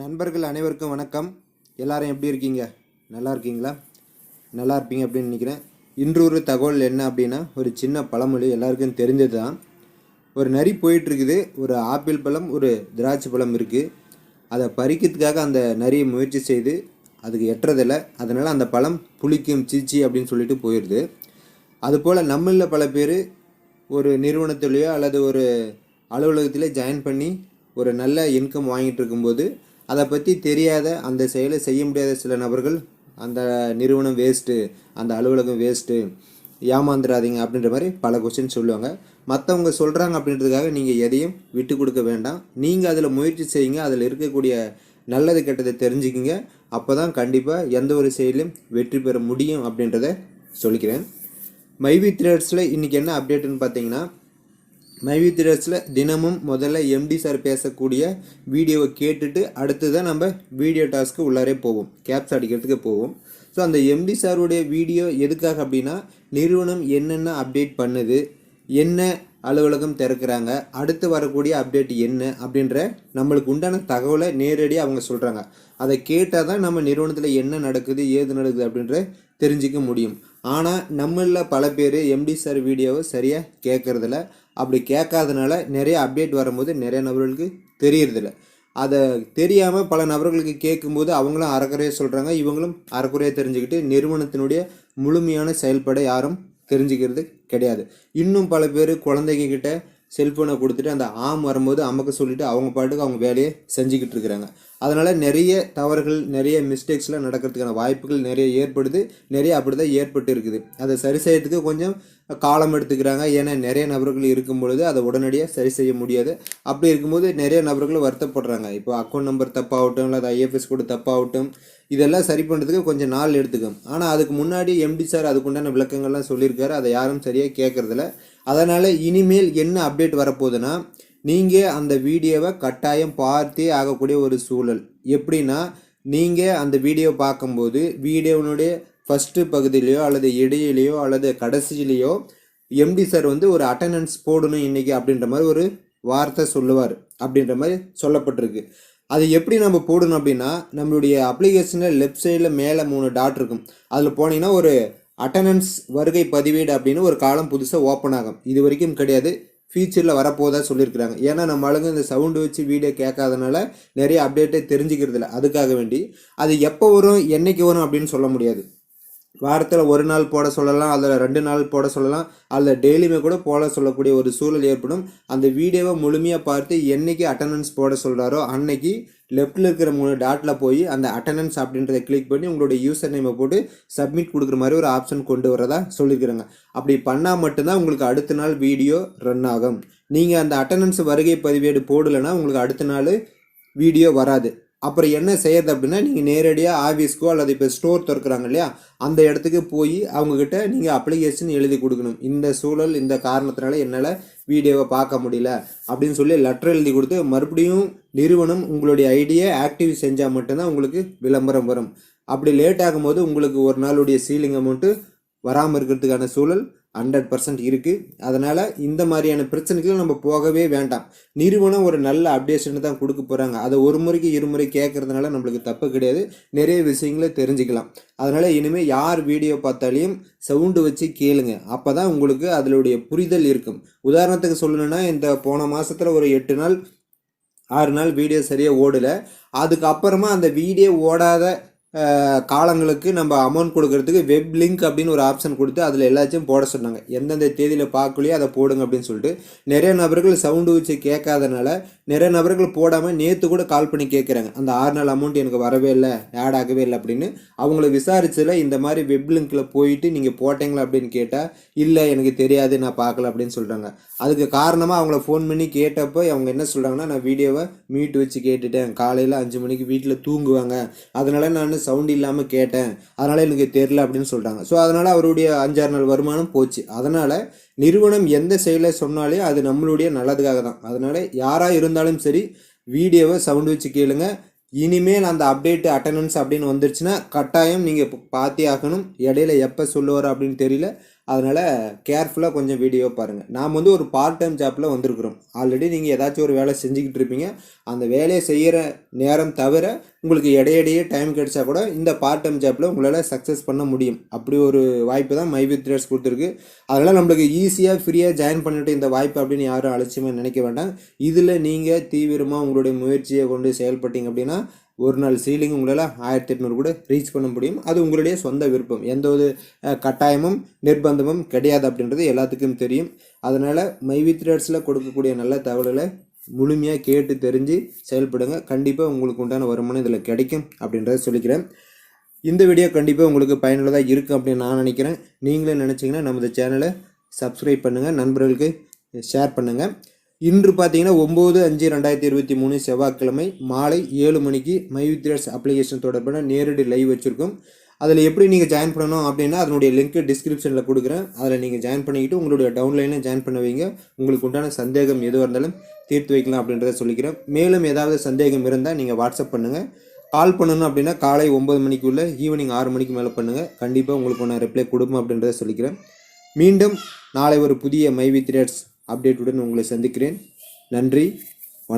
நண்பர்கள் அனைவருக்கும் வணக்கம். எல்லாரும் எப்படி இருக்கீங்க? நல்லா இருக்கீங்களா? நல்லா இருப்பீங்க அப்படின்னு நினைக்கிறேன். இன்று ஒரு தகவல் என்ன அப்படின்னா ஒரு சின்ன பழமொழி எல்லாருக்கும் தெரிஞ்சது தான் ஒரு நரி போயிட்டுருக்குது. ஒரு ஆப்பிள் பழம் ஒரு திராட்சை பழம் இருக்குது அதை பறிக்கிறதுக்காக அந்த நரியை முயற்சி செய்து அதுக்கு எட்டுறதில்லை. அதனால் அந்த பழம் புளிக்கும் சீச்சி அப்படின்னு சொல்லிட்டு போயிடுது அதுபோல் நம்மளில் பல பேர் ஒரு நிறுவனத்துலேயோ அல்லது ஒரு அலுவலகத்திலே ஜாயின் பண்ணி ஒரு நல்ல இன்கம் வாங்கிட்டு இருக்கும்போது அதை பற்றி தெரியாத அந்த செயலை செய்ய முடியாத சில நபர்கள் அந்த நிறுவனம் வேஸ்ட்டு அந்த அலுவலகம் வேஸ்ட்டு ஏமாந்துடாதீங்க அப்படின்ற மாதிரி பல கொஸ்டின் சொல்லுவாங்க. மற்றவங்க சொல்கிறாங்க அப்படின்றதுக்காக நீங்கள் எதையும் விட்டு கொடுக்க வேண்டாம். நீங்கள் அதில் முயற்சி செய்யுங்க. அதில் இருக்கக்கூடிய நல்லது கெட்டதை தெரிஞ்சுக்கிங்க. அப்போ தான் கண்டிப்பாக எந்த ஒரு செயலையும் வெற்றி பெற முடியும் அப்படின்றத சொல்லிக்கிறேன். மைவி த்ரெட்ஸில் இன்றைக்கி என்ன அப்டேட்டுன்னு பார்த்தீங்கன்னா மைவி த்ரெட்ஸில் தினமும் முதல்ல எம்டி சார் பேசக்கூடிய வீடியோவை கேட்டுட்டு அடுத்து தான் நம்ம வீடியோ டாஸ்க்கு உள்ளாரே போவோம். கேப்ஸ் அடிக்கிறதுக்கு போவோம். ஸோ அந்த எம்டி சாருடைய வீடியோ எதுக்காக அப்படின்னா நிறுவனம் என்னென்ன அப்டேட் பண்ணுது என்ன அலுவலகம் திறக்கிறாங்க அடுத்து வரக்கூடிய அப்டேட் என்ன அப்படின்ற நம்மளுக்கு உண்டான தகவலை நேரடியாக அவங்க சொல்கிறாங்க அதை கேட்டால் தான் நம்ம நிறுவனத்தில் என்ன நடக்குது ஏது நடக்குது அப்படின்ற தெரிஞ்சிக்க முடியும். ஆனால் நம்மளில் பல பேர் எம்டி சார் வீடியோவை சரியாக கேட்குறதில்ல அப்படி கேட்காதனால நிறைய அப்டேட் வரும்போது நிறைய நபர்களுக்கு தெரியறதில்ல. அதை தெரியாமல் பல நபர்களுக்கு கேட்கும்போது அவங்களும் அறக்குறையாக சொல்கிறாங்க இவங்களும் அறக்குறையாக தெரிஞ்சுக்கிட்டு நிறுவனத்தினுடைய முழுமையான செயல்பட யாரும் தெரிஞ்சுக்கிறது கிடையாது. இன்னும் பல பேர் குழந்தைங்க கிட்ட செல்ஃபோனை கொடுத்துட்டு அந்த ஆம் வரும்போது அமக்க சொல்லிவிட்டு அவங்க பாட்டுக்கு அவங்க வேலையை செஞ்சுக்கிட்டு இருக்கிறாங்க. அதனால் நிறைய தவறுகள் நிறைய மிஸ்டேக்ஸ்லாம் நடக்கிறதுக்கான வாய்ப்புகள் நிறைய ஏற்படுது. நிறைய அப்படி தான் ஏற்பட்டு இருக்குது. அதை சரி செய்யறதுக்கு கொஞ்சம் காலம் எடுத்துக்கிறாங்க. ஏன்னா நிறைய நபர்கள் இருக்கும் பொழுது அதை உடனடியாக சரி செய்ய முடியாது. அப்படி இருக்கும்போது நிறைய நபர்கள் வருத்தப்படுறாங்க. இப்போ அக்கௌண்ட் நம்பர் தப்பாகட்டும் இல்லை ஐஎஃப்எஸ் கூட தப்பாகட்டும் இதெல்லாம் சரி பண்ணுறதுக்கு கொஞ்சம் நாள் எடுத்துக்கும். ஆனால் அதுக்கு முன்னாடி எம்டி சார் அதுக்குண்டான விளக்கங்கள்லாம் சொல்லியிருக்காரு. அதை யாரும் சரியாக கேட்குறதில்ல. அதனால் இனிமேல் என்ன அப்டேட் வரப்போகுதுன்னா நீங்கள் அந்த வீடியோவை கட்டாயம் பார்த்தே ஆகக்கூடிய ஒரு சூழல். எப்படின்னா நீங்கள் அந்த வீடியோ பார்க்கும்போது வீடியோனுடைய ஃபஸ்ட்டு பகுதியிலையோ அல்லது இடையிலையோ அல்லது கடைசியிலையோ எம்டி சார் வந்து ஒரு அட்டண்டன்ஸ் போடணும் இன்றைக்கி அப்படின்ற மாதிரி ஒரு வார்த்தை சொல்லுவார் அப்படின்ற மாதிரி சொல்லப்பட்டிருக்கு. அது எப்படி நம்ம போடணும் அப்படின்னா நம்மளுடைய அப்ளிகேஷனில் லெஃப்ட் சைடில் மேலே மூணு டாட் இருக்கும். அதில் போனீங்கன்னா ஒரு அட்டண்டன்ஸ் வருகை பதிவேடு அப்படின்னு ஒரு காலம் புதுசாக ஓப்பன் ஆகும். இது வரைக்கும் கிடையாது. ஃபியூச்சரில் வரப்போதா சொல்லியிருக்கிறாங்க. ஏன்னா நம்ம ஆளுங்க இந்த சவுண்டு வச்சு வீடியோ கேட்காதனால நிறைய அப்டேட்டே தெரிஞ்சுக்கிறது இல்லை அதுக்காக வேண்டி. அது எப்போ வரும் என்றைக்கு வரும் அப்படின்னு சொல்ல முடியாது. வாரத்தில் ஒரு நாள் போட சொல்லலாம் அதில் ரெண்டு நாள் போட சொல்லலாம் அதில் டெய்லியுமே கூட போட சொல்லக்கூடிய ஒரு சூழல் ஏற்படும். அந்த வீடியோவை முழுமையாக பார்த்து என்னைக்கு அட்டண்டன்ஸ் போட சொல்கிறாரோ அன்னைக்கு லெஃப்ட்டில் இருக்கிற மூணு டாட்டில் போய் அந்த அட்டண்டன்ஸ் அப்படின்றத கிளிக் பண்ணி உங்களுடைய யூசர் நேமை போட்டு சப்மிட் கொடுக்குற மாதிரி ஒரு ஆப்ஷன் கொண்டு வரதா சொல்லியிருக்கிறாங்க அப்படி பண்ணால் மட்டும்தான் உங்களுக்கு அடுத்த நாள் வீடியோ ரன் ஆகும். நீங்கள் அந்த அட்டண்டன்ஸ் வருகை பதிவேடு போடலைன்னா உங்களுக்கு அடுத்த நாள் வீடியோ வராது. அப்புறம் என்ன செய்யறது அப்படின்னா நீங்கள் நேரடியாக ஆஃபீஸ்க்கோ அல்லது இப்போ ஸ்டோர் திறக்கிறாங்க இல்லையா அந்த இடத்துக்கு போய் அவங்கக்கிட்ட நீங்கள் அப்ளிகேஷன் எழுதி கொடுக்கணும். இந்த சூழல் இந்த காரணத்தினால என்னால் வீடியோவை பார்க்க முடியல அப்படின்னு சொல்லி லெட்டர் எழுதி கொடுத்து மறுபடியும் நிறுவனம் உங்களுடைய ஐடியை ஆக்டிவ் செஞ்சால் மட்டும்தான் உங்களுக்கு விளம்பரம் வரும். அப்படி லேட் ஆகும்போது உங்களுக்கு ஒரு நாளுடைய சீலிங் அமௌண்ட்டு வராமல் இருக்கிறதுக்கான சூழல் ஹண்ட்ரட் பர்சன்ட் இருக்குது அதனால் இந்த மாதிரியான பிரச்சனைகள் நம்ம போகவே வேண்டாம். நிறுவனம் ஒரு நல்ல அப்டேஷன் தான் கொடுக்க போகிறாங்க அதை ஒரு முறைக்கு இருமுறை கேட்குறதுனால நம்மளுக்கு தப்பு கிடையாது. நிறைய விஷயங்களை தெரிஞ்சுக்கலாம். அதனால் இனிமேல் யார் வீடியோ பார்த்தாலையும் சவுண்டு வச்சு கேளுங்க. அப்போ தான் உங்களுக்கு அதனுடைய புரிதல் இருக்கும். உதாரணத்துக்கு சொல்லணுன்னா இந்த போன மாதத்தில் ஒரு எட்டு நாள் ஆறு நாள் வீடியோ சரியாக ஓடலை. அதுக்கப்புறமா அந்த வீடியோ ஓடாத காலங்களுக்கு நம்ம அமௌண்ட் கொடுக்கறதுக்கு வெப் லிங்க் அப்படின்னு ஒரு ஆப்ஷன் கொடுத்து அதில் எல்லாத்தையும் போட சொன்னாங்க. எந்தெந்த தேதியில் பார்க்கலையோ அதை போடுங்க அப்படின்னு சொல்லிட்டு நிறைய நபர்கள் சவுண்டு வச்சு கேட்காதனால நிறைய நபர்கள் போடாமல் நேற்று கூட கால் பண்ணி கேட்குறாங்க. அந்த ஆறு நாள் அமௌண்ட் எனக்கு வரவே இல்லை ஆட் ஆகவே இல்லை அப்படின்னு. அவங்கள விசாரிச்சதில் இந்த மாதிரி வெப் லிங்க்கில் போயிட்டு நீங்கள் போட்டீங்களா அப்படின்னு கேட்டால் இல்லை எனக்கு தெரியாது நான் பார்க்கல அப்படின்னு சொல்கிறாங்க அதுக்கு காரணமாக அவங்கள ஃபோன் பண்ணி கேட்டப்போ அவங்க என்ன சொல்கிறாங்கன்னா நான் வீடியோவை மீட் வச்சு கேட்டுட்டேன். காலையில் அஞ்சு மணிக்கு வீட்டில் தூங்குவாங்க. அதனால் நான் சவுண்ட் இல்லாமல் கேட்டேன். அதனால் எனக்கு தெரில அப்படின்னு சொல்கிறாங்க ஸோ அதனால் அவருடைய அஞ்சாறு நாள் வருமானம் போச்சு. அதனால் நிறுவனம் எந்த செயலை சொன்னாலே அது நம்மளுடைய நல்லதுக்காக தான். அதனால் யாராக இருந்தாலும் சரி வீடியோவை சவுண்ட் வச்சு கேளுங்க. இனிமேல் அந்த அப்டேட் அட்டண்டன்ஸ் அப்படின்னு வந்துருச்சுன்னா கட்டாயம் நீங்கள் பார்த்தே ஆகணும் இடையில எப்போ சொல்லுவார் அப்படின்னு தெரியல. அதனால் கேர்ஃபுல்லாக கொஞ்சம் வீடியோ பாருங்கள் நாம் வந்து ஒரு பார்ட் டைம் ஜாப்பில் வந்திருக்கிறோம். ஆல்ரெடி நீங்கள் ஏதாச்சும் ஒரு வேலை செஞ்சுக்கிட்டு இருப்பீங்க. அந்த வேலையை செய்கிற நேரம் தவிர உங்களுக்கு இடையிடையே டைம் கிடைச்சா கூட இந்த பார்ட் டைம் ஜாப்பில் உங்களால் சக்ஸஸ் பண்ண முடியும். அப்படி ஒரு வாய்ப்பு தான் மை வித் கொடுத்துருக்கு. அதனால் நம்மளுக்கு ஈஸியாக ஃப்ரீயாக ஜாயின் பண்ணிட்டு இந்த வாய்ப்பு அப்படின்னு யாரும் அலட்சியமாக நினைக்க வேண்டாம். இதில் நீங்கள் தீவிரமாக உங்களுடைய முயற்சியை கொண்டு செயல்பட்டீங்க அப்படின்னா ஒரு நாள் சீலிங் உங்களால் ஆயிரத்தி எட்நூறு கூட ரீச் பண்ண முடியும். அது உங்களுடைய சொந்த விருப்பம். எந்த ஒரு கட்டாயமும் நிர்பந்தமும் கிடையாது அப்படின்றது எல்லாத்துக்கும் தெரியும். அதனால் மை வித் ரேட்ஸில் கொடுக்கக்கூடிய நல்ல தகவல்களை முழுமையாக கேட்டு தெரிஞ்சு செயல்படுங்க. கண்டிப்பாக உங்களுக்கு உண்டான வருமானம் இதில் கிடைக்கும் அப்படின்றத சொல்லிக்கிறேன். இந்த வீடியோ கண்டிப்பாக உங்களுக்கு பயனுள்ளதாக இருக்கும் அப்படின்னு நான் நினைக்கிறேன். நீங்களே நினச்சிங்கன்னா நமது சேனலை சப்ஸ்கிரைப் பண்ணுங்கள் நண்பர்களுக்கு ஷேர் பண்ணுங்கள் இன்று பார்த்தீங்கன்னா ஒம்பது அஞ்சு ரெண்டாயிரத்தி இருபத்தி மூணு செவ்வாய்க்கிழமை மாலை ஏழு மணிக்கு மைவித்ரஸ் அப்ளிகேஷன் தொடர்பான நேரடி லைவ் வச்சுருக்கோம். அதில் எப்படி நீங்கள் ஜாயின் பண்ணணும் அப்படின்னா அதனுடைய லிங்க்கு டிஸ்கிரிப்ஷனில் கொடுக்குறேன். அதில் நீங்கள் ஜாயின் பண்ணிக்கிட்டு உங்களுடைய டவுன்லைனை ஜாயின் பண்ண வைங்க. உங்களுக்கு உண்டான சந்தேகம் எதுவாக இருந்தாலும் தீர்த்து வைக்கலாம் அப்படின்றத சொல்லிக்கிறேன். மேலும் ஏதாவது சந்தேகம் இருந்தால் நீங்கள் வாட்ஸ்அப் பண்ணுங்கள் கால் பண்ணணும் அப்படின்னா காலை ஒம்பது மணிக்குள்ளே ஈவினிங் ஆறு மணிக்கு மேலே பண்ணுங்கள் கண்டிப்பாக உங்களுக்கு நான் ரிப்ளை கொடுப்போம் அப்படின்றத சொல்லிக்கிறேன். மீண்டும் நாளை ஒரு புதிய மை வித் அப்டேட்டுடன் உங்களை சந்திக்கிறேன். நன்றி.